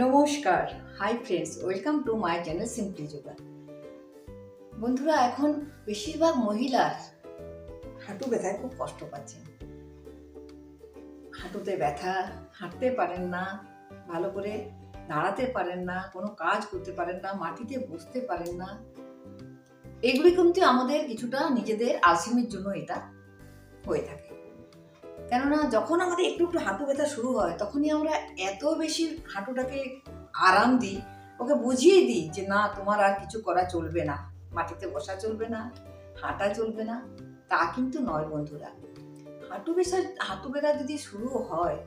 নমস্কার hi friends welcome to my channel simply yoga বন্ধুরা, এখন বেশিরভাগ মহিলার হাঁটু ব্যথায় খুব কষ্ট পাচ্ছেন। হাঁটুতে ব্যথা, হাঁটতে পারেন না, ভালো করে দাঁড়াতে পারেন না, কোনো কাজ করতে পারেন না, মাটিতে বসতে পারেন না। এগুলি কিন্তু আমাদের কিছুটা নিজেদের আলসেমির জন্য এটা হয়ে থাকে। কেননা যখন আমাদের একটু একটু হাঁটু ব্যথা শুরু হয়, তখনই আমরা এত বেশি হাঁটুটাকে আরাম দিই, ওকে বুঝিয়ে দিই যে না, তোমার আর কিছু করা চলবে না। মাটিতে বসা চলবে না, হাঁটা চলবে না, তা কিন্তু নয় বন্ধুরা। হাঁটু ব্যথা হাঁটু ব্যথা যদি শুরু হয়,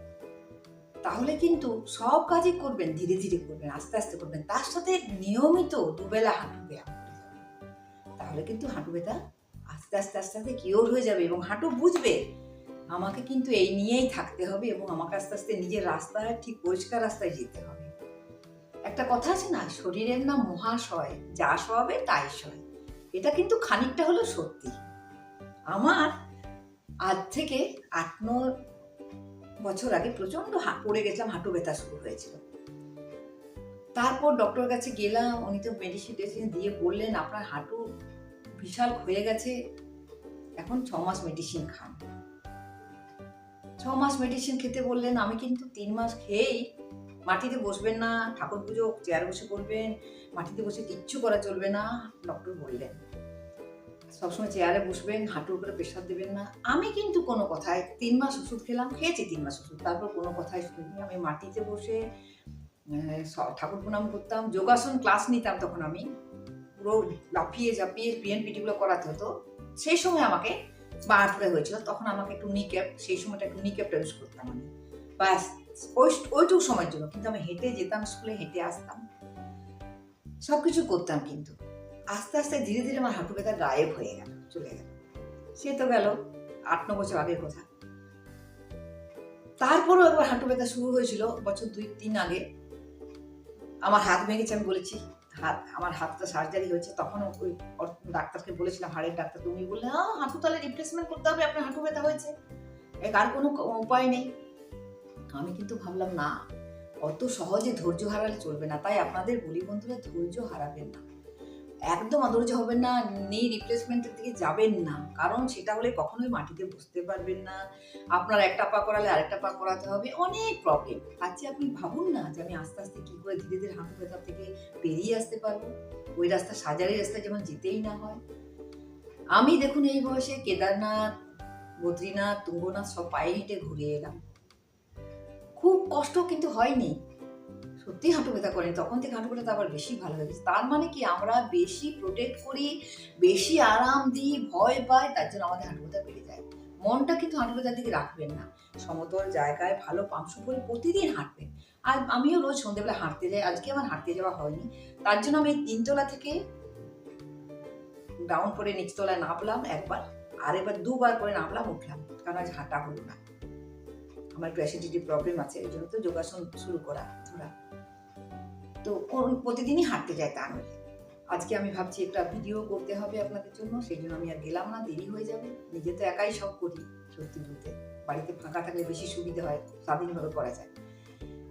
তাহলে কিন্তু সব কাজই করবেন, ধীরে ধীরে করবেন, আস্তে আস্তে করবেন। তার সাথে নিয়মিত দুবেলা হাঁটু ব্যায়াম তাহলে কিন্তু হাঁটু ব্যথা আস্তে আস্তে আস্তে আস্তে কিওর হয়ে যাবে এবং হাঁটু বুঝবে আমাকে কিন্তু এই নিয়েই থাকতে হবে এবং আমাকে আস্তে আস্তে নিজের রাস্তায়, ঠিক পরিষ্কার রাস্তায় যেতে হবে। একটা কথা আছে না, শরীরের নাম মহাশয়, যা সবে তাই সয়। এটা কিন্তু খানিকটা হলো সত্যি। আমার আজ থেকে আট, ন বছর আগে প্রচণ্ড হাঁ, পড়ে গেছিলাম, হাঁটু ব্যথা শুরু হয়েছিল। তারপর ডক্টরের কাছে গেলাম, উনি তো মেডিসিন টেডিসিন দিয়ে বললেন, আপনার হাঁটু বিশাল হয়ে গেছে, এখন ছ মাস মেডিসিন খান। মাস মেডিসিন খেতে বললেন, আমি কিন্তু তিন মাস খেয়েই মাটিতে বসবেন না, ঠাকুর পুজো চেয়ারে বসে করবেন, মাটিতে বসে কিচ্ছু করা চলবে না ডক্টর বললেন। সবসময় চেয়ারে বসবেন, হাঁটুর উপরে প্রেশার দেবেন না। আমি কিন্তু কোনো কথায় তিন মাস ওষুধ খেলাম, খেয়েছি তিন মাস ওষুধ, তারপর কোনো কথাই শুনিনি। আমি মাটিতে বসে ঠাকুর প্রণাম করতাম, যোগাসন ক্লাস নিতাম তখন আমি, পুরো লাফিয়ে ঝাঁপিয়ে পিএনপিটিগুলো করাতে হতো। সেই সময় আমাকে বা হাঁটুরে হয়েছিল, তখন আমাকে একটু নি সেই সময়টা একটু নি ইউজ করতাম আমি। ব্যাস, ওই ওইটুকু সময়ের জন্য। কিন্তু আমি হেঁটে যেতাম স্কুলে হেঁটে আসতাম। সব কিছু করতাম কিন্তু। আস্তে আস্তে ধীরে ধীরে আমার হাঁটু ব্যথা গায়েব হয়ে গেল, চলে গেল। সে তো গেল আট, ন বছর আগের কথা। তারপরও একবার হাঁটু ব্যথা শুরু হয়েছিল, বছর দুই, তিন আগে। আমার হাত ভেঙেছে, আমি বলেছি হাত, আমার হাতটা সার্জারি হয়েছে তখন ওই ডাক্তারকে বলেছিলাম, হাড়ের ডাক্তার, তুমি বললে হ্যাঁ হাঁটু তাহলে রিপ্লেসমেন্ট করতে হবে, আপনার হাঁটু ব্যথা হয়েছে। এক আর কোনো উপায় নেই। আমি কিন্তু ভাবলাম, না, অত সহজে ধৈর্য হারালে চলবে না। তাই আপনাদের বলি বন্ধুরা, ধৈর্য হারাবেন না। একদম অধৈর্য হবেন না, নেই রিপ্লেসমেন্টের দিকে যাবেন না। কারণ সেটা হলে কখনোই মাটিতে বসতে পারবেন না। আপনার একটা পা করালে আরেকটা পা করাতে হবে, অনেক প্রবলেম আজকে আপনি ভাবুন না যে আমি আস্তে আস্তে কী করে ধীরে ধীরে হাঁটু ব্যথা থেকে পেরিয়ে আসতে পারব? ওই রাস্তা, সাজারি রাস্তা যেমন যেতেই না হয়। আমি দেখুন এই বয়সে কেদারনাথ, বদ্রীনাথ, তুঙ্গনাথ সব পায়ে হেঁটে ঘুরে এলাম। খুব কষ্ট কিন্তু হয়নি। সত্যি হাঁটু ব্যথা করে, তখন থেকে হাঁটু ব্যথা আবার বেশি ভালো হয়ে গেছে তার মানে কি, আমরা বেশি প্রোটেক্ট করি, বেশি আরাম দিই, ভয় পাই, তার জন্য আমাদের হাঁটু ব্যথা বেড়ে যায়। মনটা কিন্তু হাঁটু ব্যথার দিকে রাখবেন না। সমতল জায়গায় ভালো পাংশ করে প্রতিদিন হাঁটবেন। আর আমিও রোজ সন্ধ্যেবেলা হাঁটতে যাই, আজকে আমার হাঁটতে যাওয়া হয়নি। তার জন্য আমি তিনতলা থেকে ডাউন করে নিচতলায় নামলাম একবার, আর এবার দুবার করে নামলাম, উঠলাম। কারণ আজ হাঁটা হলো না। আমার একটু অ্যাসিডিটি প্রবলেম আছে, এই জন্য তো যোগাসন শুরু করা ধরা। তো কোন- প্রতিদিনই হাঁটতে যায় তা নয় আজকে আমি ভাবছি একটা ভিডিও করতে হবে আপনাদের জন্য, সেই জন্য আমি আর গেলাম না, দেরি হয়ে যাবে। নিজে তো একাই সব করি, সত্যি বলতে। বাড়িতে ফাঁকা থাকলে বেশি সুবিধা হয়, স্বাধীনভাবে করা যায়।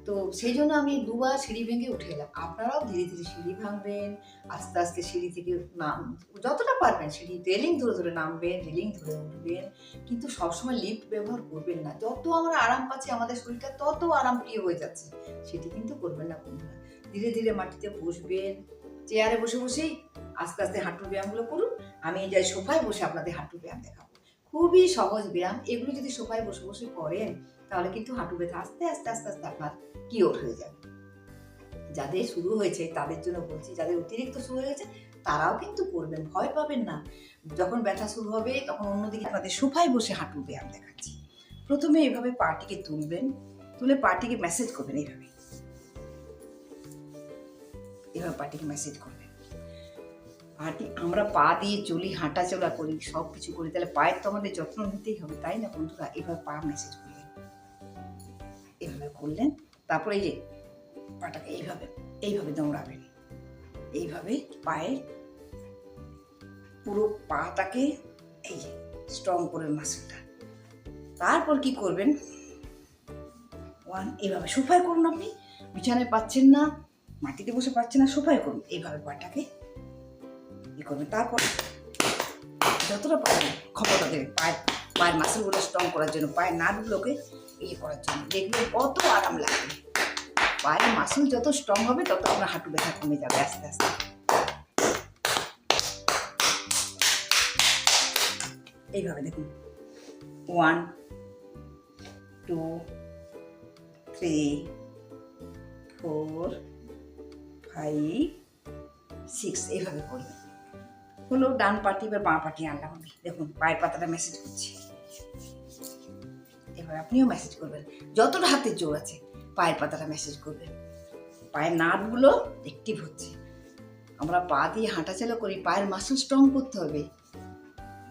তো সেই জন্য আমি দুবার সিঁড়ি ভেঙে উঠে এলাম। আপনারাও ধীরে ধীরে সিঁড়ি ভাঙবেন, আস্তে আস্তে সিঁড়ি থেকে নাম, যতটা পারবেন সিঁড়ি রেলিং ধরে ধরে নামবেন, রেলিং ধরে উঠবেন। কিন্তু সবসময় লিফট ব্যবহার করবেন না। যত আমরা আরাম পাচ্ছি আমাদের শরীরটা তত আরাম প্রিয় হয়ে যাচ্ছে। সেটি কিন্তু করবেন না বন্ধুরা। ধীরে ধীরে মাটিতে বসবেন। চেয়ারে বসে বসেই আস্তে আস্তে হাঁটুর ব্যায়ামগুলো করুন। আমি এই যাই সোফায় বসে আপনাদের হাঁটুর ব্যায়াম দেখাবো। খুবই সহজ ব্যায়াম। এগুলো যদি সোফায় বসে বসে করেন, তাহলে কিন্তু হাঁটু ব্যথা আস্তে আস্তে আস্তে আস্তে আপনার কিওর হয়ে যাবে। যাদের শুরু হয়েছে, তাদের জন্য বলছি, যাদের অতিরিক্ত শুরু হয়েছে, তারাও কিন্তু করবেন, ভয় পাবেন না। যখন ব্যথা শুরু হবে, তখন অন্যদিকে আপনাদের সোফায় বসে হাঁটুর ব্যায়াম দেখাচ্ছি। প্রথমে এভাবে পাটিকে তুলবেন, তুলে পাটিকে মেসেজ করবেন এইভাবে এভাবে পাটিকে মেসেজ করবেন। পাটি, আমরা পা দিয়ে চলি, হাঁটা চলা করি, সব কিছু করি, তাহলে পায়ের তো আমাদের যত্ন নিতেই হবে, তাই না বন্ধুরা? এভাবে পা মেসেজ করলেন এভাবে করলেন তারপরে এই যে পাটাকে এইভাবে এইভাবে দৌড়াবেন এইভাবে পায়ে পুরো পাটাকে এই যে স্ট্রং করে মাসেলটা তারপর কি করবেন? ওয়ান এইভাবে সোফায় করুন আপনি। বিছানায় পাচ্ছেন না, মাটিতে বসে পাচ্ছেন না সোফায় করুন। এইভাবে পাটাকে ই করবেন। তারপর যতটা পারবেন ক্ষমতা দেবেন পায়ের পায়ের মাসেলগুলো স্ট্রং করার জন্য, পায়ের নাটগুলোকে ইয়ে করার জন্য। দেখবেন কত আরাম লাগবে। পায়ের মাসুল যত স্ট্রং হবে, তত আপনার হাঁটু ব্যথা কমে যাবে আস্তে আস্তে। এইভাবে দেখুন। One two three four five six এইভাবে করবেন হলো ডান পাটি এবার বাঁ পাটি আনলাম আমি দেখুন, পায়ের পাতাটা মেসেজ করছি। এবার আপনিও মেসেজ করবেন। যতটা হাতের জোর আছে পায়ের পাতাটা মেসেজ করবেন পায়ের নাটগুলো অ্যাক্টিভ হচ্ছে। আমরা পা দিয়ে হাঁটাচলা করি, পায়ের মাসল স্ট্রং করতে হবে।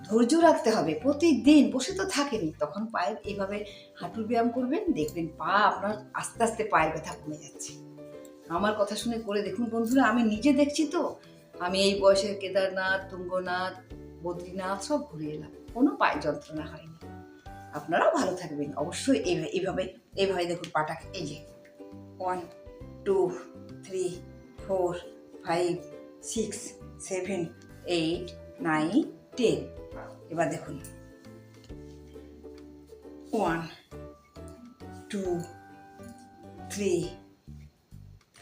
ধৈর্য রাখতে হবে। প্রতিদিন বসে তো থাকেনি। তখন পায়ের এইভাবে হাঁটুর ব্যায়াম করবেন, দেখবেন পা আপনার আস্তে আস্তে পায়ের ব্যথা কমে যাচ্ছে। আমার কথা শুনে করে দেখুন বন্ধুরা, আমি নিজে দেখছি তো। আমি এই বয়সে কেদারনাথ, তুঙ্গনাথ, বদ্রীনাথ সব ঘুরে এলাম। কোনো পায়ে যন্ত্রণা হয়নি। আপনারাও ভালো থাকবেন। অবশ্যই এইভাবে এইভাবে এইভাবে দেখুন পাটাকে। এই যে one two three four five six seven eight nine ten এবার দেখুন। One two three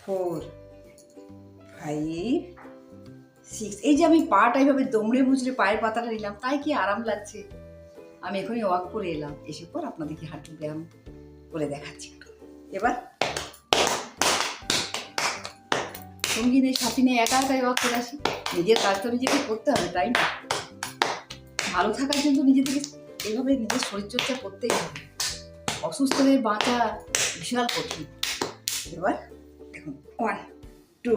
four five six এই যে আমি পাটা এইভাবে দমড়ে মুচড়ে পায়ের পাতাটা নিলাম, তাই কি আরাম লাগছে? আমি এখনই ওয়াক করে এলাম। এসে পর আপনাদেরকে হাঁটু ব্যায়াম করে দেখাচ্ছি। এবার সঙ্গী নেই সাথী নেই একা একাই ওয়াক করে আসি। নিজের কাজ তো নিজেকে করতে হবে, তাই না? ভালো থাকার জন্য নিজেদেরকে এইভাবে নিজের শরীরচর্চা করতেই হবে। অসুস্থ হয়ে বাঁচা বিশাল কঠিন। এবার দেখুন one two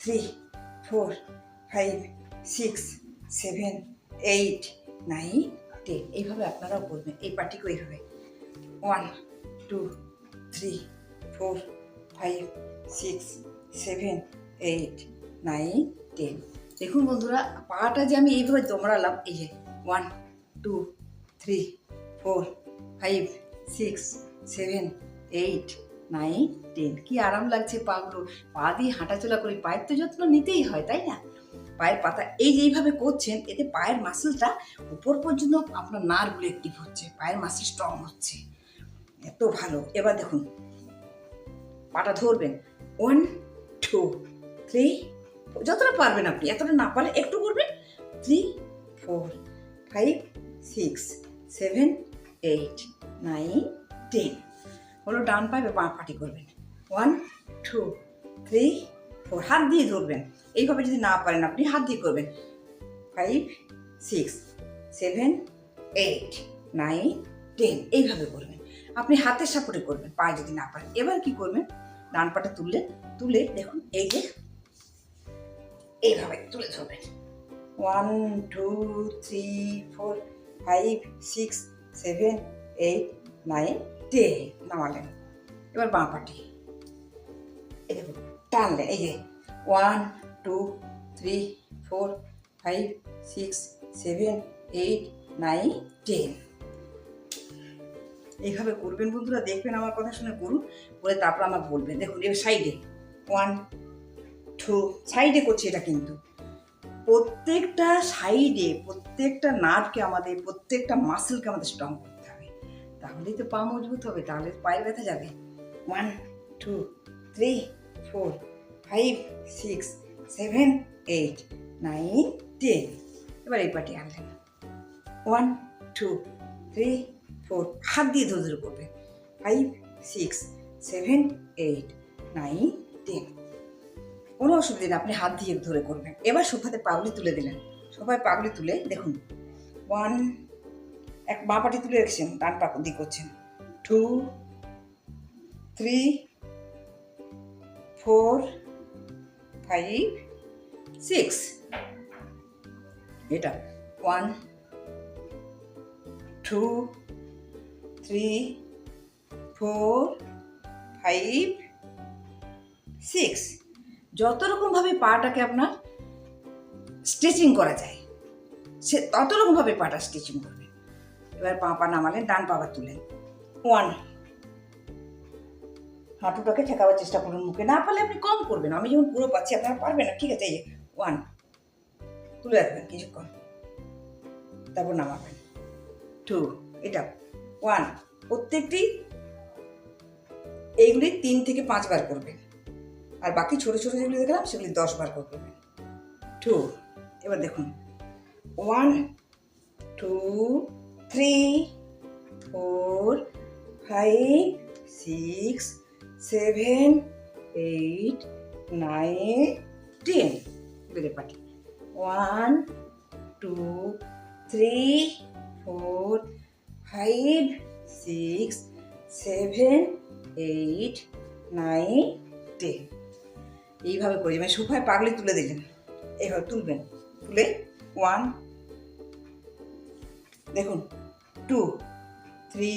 three four five six seven eight nine ten, এইভাবে আপনারাও করবেন এই পার্টিকেও এইভাবে। One, two, three, four, five, six, seven, eight, nine, ten. দেখুন বন্ধুরা, পাটা যে আমি এইভাবে দোমড়ালাম, এই যে, one, two, three, four, five, six, seven, eight, nine, ten. কি আরাম লাগছে পাগুলো। পা দিয়ে হাঁটাচলা করি, পায়ের তো যত্ন নিতেই হয়, তাই না? পায়ের পাতা, এই যে এইভাবে করছেন, এতে পায়ের মাসেলটা উপর পর্যন্ত আপনার নার্ভগুলো অ্যাক্টিভ হচ্ছে, পায়ের মাসেল স্ট্রং হচ্ছে। এত ভালো। এবার দেখুন, পাটা ধরবেন। ওয়ান টু থ্রি যতটা পারবেন আপনি, এতটা না পারলে একটু করবেন। Three four five six seven eight nine ten হলো ডান পায়ে বাঁ পাটি করবেন। ওয়ান টু থ্রি হাত দিয়ে ধরবেন। এইভাবে যদি না পারেন আপনি হাত দিয়ে করবেন। Five six seven eight nine ten এইভাবে করবেন। আপনি হাতের সাপোর্টে করবেন, পায়ে যদি না পারেন। এবার কি করবেন? ডান পাটা তুললেন তুলে দেখুন, এই যে এইভাবে তুলে ধরবেন। One two three four five six seven eight nine ten নামালেন। এবার বাঁ পাটি। এই দেখুন। টানলেন এই যে one two three four five six seven eight nine ten এইভাবে করবেন বন্ধুরা, দেখবেন আমার কথা শুনে করুন করে তারপর আমার বলবেন। দেখুন, এবার সাইডে ওয়ান টু সাইডে করছি এটা কিন্তু। প্রত্যেকটা সাইডে প্রত্যেকটা নার্ভকে আমাদের, প্রত্যেকটা মাসেলকে আমাদের স্ট্রং করতে হবে। তাহলেই তো পা মজবুত হবে, তাহলে পায়ের ব্যথা যাবে। One two three four five six seven eight nine ten এবার এই পাটি আনলেন ওয়ান টু থ্রি ফোর হাত দিয়ে ধরে ধরে করবে। Five six seven eight nine ten কোনো অসুবিধা নেই, আপনি হাত দিয়ে ধরে করবেন। এবার সোফাতে পাগলি তুলে দিলেন। সোফায় পাগলি তুলে দেখুন। ওয়ান এক বাঁ পাটি তুলে রেখেছেন, ডান পা দিয়ে করছেন। Two three four, five, six. এটা। One, two, three, four, five, six. যত রকমভাবে পাটাকে আপনার স্ট্রেচিং করা যায়, সে তত রকমভাবে পাটা স্টিচিং করবে। এবার পা পা নামালেন, ডান পা আবার তুলেন। ওয়ান। হাঁটুটাকে ঠেকাবার চেষ্টা করুন মুখে। না পারলে আপনি কম করবেন। আমি যেমন পুরো পাচ্ছি, আপনারা পারবেন না। ঠিক আছে, এই ওয়ান তুলে রাখবেন কিছুক্ষণ। তারপর নামাবেন। টু এটা ওয়ান প্রত্যেকটি এইগুলি তিন থেকে পাঁচবার করবেন। আর বাকি ছোট ছোট যেগুলি দেখলাম, সেগুলি দশ বার করবেন। টু এবার দেখুন। One two three four five six seven, eight, nine, ten এবারে পাটি one, two, three, four, five, six, seven, eight, nine, ten. এইভাবে করি মানে সোফায় পাগলে তুলে দিলেন। এইভাবে তুলবেন। তুলে ওয়ান, দেখুন, টু, থ্রি,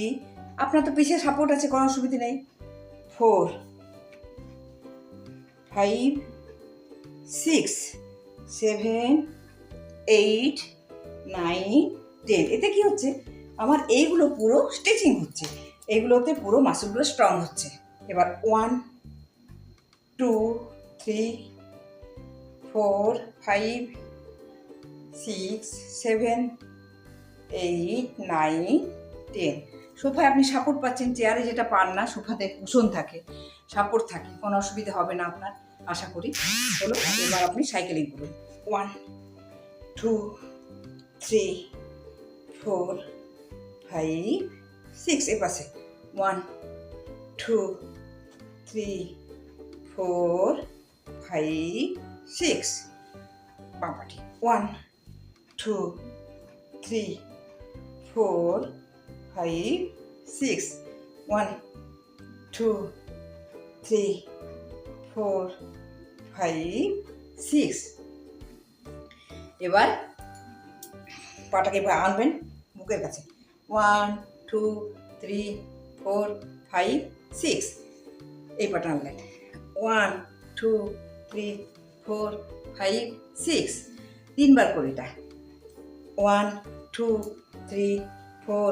আপনার তো পিছিয়ে সাপোর্ট আছে, কোনো অসুবিধা নেই। Four five six seven eight nine ten এতে কি হচ্ছে? আমার এইগুলো পুরো স্টিচিং হচ্ছে। এইগুলোতে পুরো মাসুলগুলো স্ট্রং হচ্ছে। এবার one two three four five six seven eight nine ten সোফায় আপনি সাপোর্ট পাচ্ছেন চেয়ারে যেটা পান না, সোফাতে কুশন থাকে সাপোর্ট থাকে, কোনো অসুবিধা হবে না আপনার, আশা করি। হলো এবার আপনি সাইকেলিং করুন। One two three four five six এ পাশে। One two three four five six বাবাটি one two three four five six one two three four five six এবার পাটাকে আনবেন বুকের কাছে। One two three four five six এই পাটা আনলেন। One two three four five six তিনবার করে ওয়ান টু থ্রি ফোর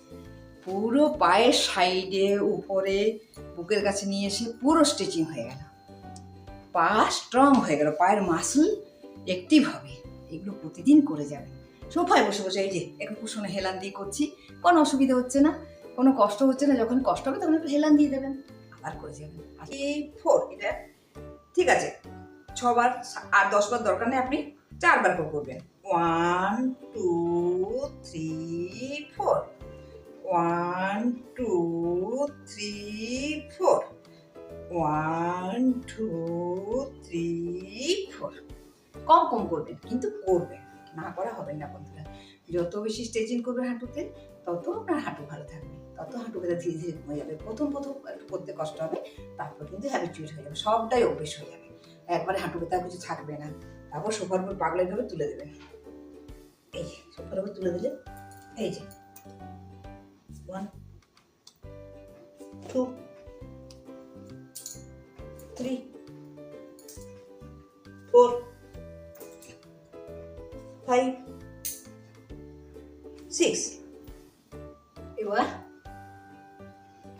পুরো পায়ের সাইডে, উপরে, বুকের কাছে নিয়ে এসে পুরো স্টিচিং হয়ে গেল। পা স্ট্রং হয়ে গেল, পায়ের মাসল অ্যাক্টিভ হবে। এগুলো প্রতিদিন করে যাবেন। সোফায় বসে বসে, এই যে, একটু কুশনে হেলান দিয়ে করছি। কোনো অসুবিধা হচ্ছে না, কোনো কষ্ট হচ্ছে না, যখন কষ্ট হবে তখন একটু হেলান দিয়ে দেবেন, আবার করে যাবেন। এই ফোর, এটা ঠিক আছে, ছবার, আর দশবার দরকার নেই, আপনি চারবার করে করবেন। One two three four one two three four one two three four কম কম করবেন কিন্তু করবেন না। করা হবে না, বন্ধুরা। যত বেশি স্ট্রেচিং করবে হাঁটুতে, তত আপনার হাঁটু ভালো থাকবে। তত হাঁটু ব্যথা ধীরে ধীরে কমে যাবে। প্রথম প্রথম একটু করতে কষ্ট হবে, তারপর কিন্তু হ্যাবিচুয়েট হয়ে যাবে। সবটাই অভ্যেস হয়ে যাবে। একবারে হাঁটু ব্যথা কিছু থাকবে না। তারপর সোফার উপর পাগলের ভাবে তুলে দেবেন এই সোফার উপর তুলে দিলে, এই যে। One two three four five six এবার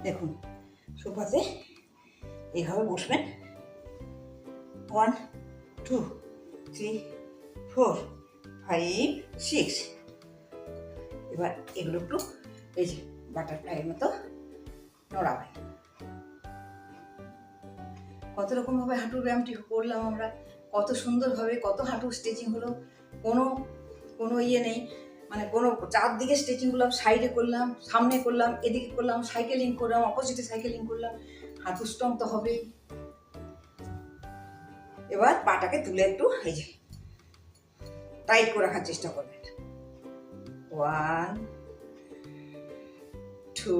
দেখুন সোফাতে এইভাবে বসবেন। One two three four five six এবার এগুলো একটু এই যে বাটারফ্লাইয়ের মতো নড়াবেন কত রকমভাবে হাঁটুর ব্যায়ামটি করলাম আমরা, কত সুন্দরভাবে, কত হাঁটু স্ট্রেচিং হলো, কোনো কোনো ইয়ে নেই মানে কোনো চারদিকে স্ট্রেচিং করলাম সাইডে করলাম, সামনে করলাম, এদিকে করলাম সাইকেলিং করলাম অপোজিটে সাইকেলিং করলাম, হাঁটু স্ট্রং তো হবেই এবার পাটাকে তুলে একটু, এই যে টাইট করে রাখার চেষ্টা করবেন। ওয়ান টু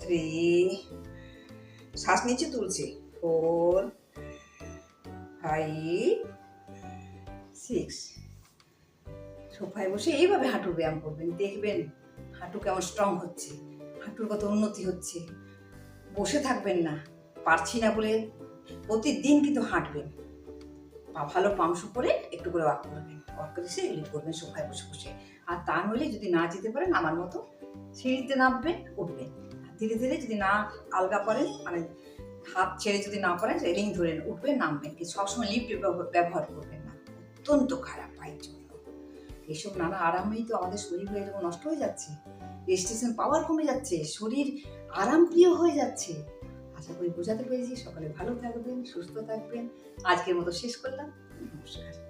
থ্রি শ্বাস নিচে তুলছে। ফোর ফাইভ সিক্স সোফায় বসে এইভাবে হাঁটুর ব্যায়াম করবেন, দেখবেন হাঁটু কেমন স্ট্রং হচ্ছে, হাঁটুর কত উন্নতি হচ্ছে। বসে থাকবেন না, পারছি না বলে প্রতিদিন কিন্তু হাঁটবেন। পা ভালো পাংশু করে একটু করে ওয়াক করবেন। ওয়াক করে সে এলিট করবেন সোফায় বসে বসে। তা নইলে যদি না যেতে পারেন, আমার মতো সিঁড়িতে নামবেন, উঠবেন। ধীরে ধীরে যদি না আলগা পারেন মানে হাত ছেড়ে যদি না পারেন রেলিং ধরে উঠবেন, নামবেন। কিন্তু সবসময় লিফট ব্যবহার করবেন না। অত্যন্ত খারাপ পায়ের জন্য। এইসব নানা আরামেই তো আমাদের শরীর হয়ে এরকম নষ্ট হয়ে যাচ্ছে। রেজিস্ট্রেশন পাওয়ার কমে যাচ্ছে, শরীর আরাম প্রিয় হয়ে যাচ্ছে। আশা করি বোঝাতে পেরেছি। সকালে ভালো থাকবেন, সুস্থ থাকবেন। আজকের মতো শেষ করলাম। নমস্কার।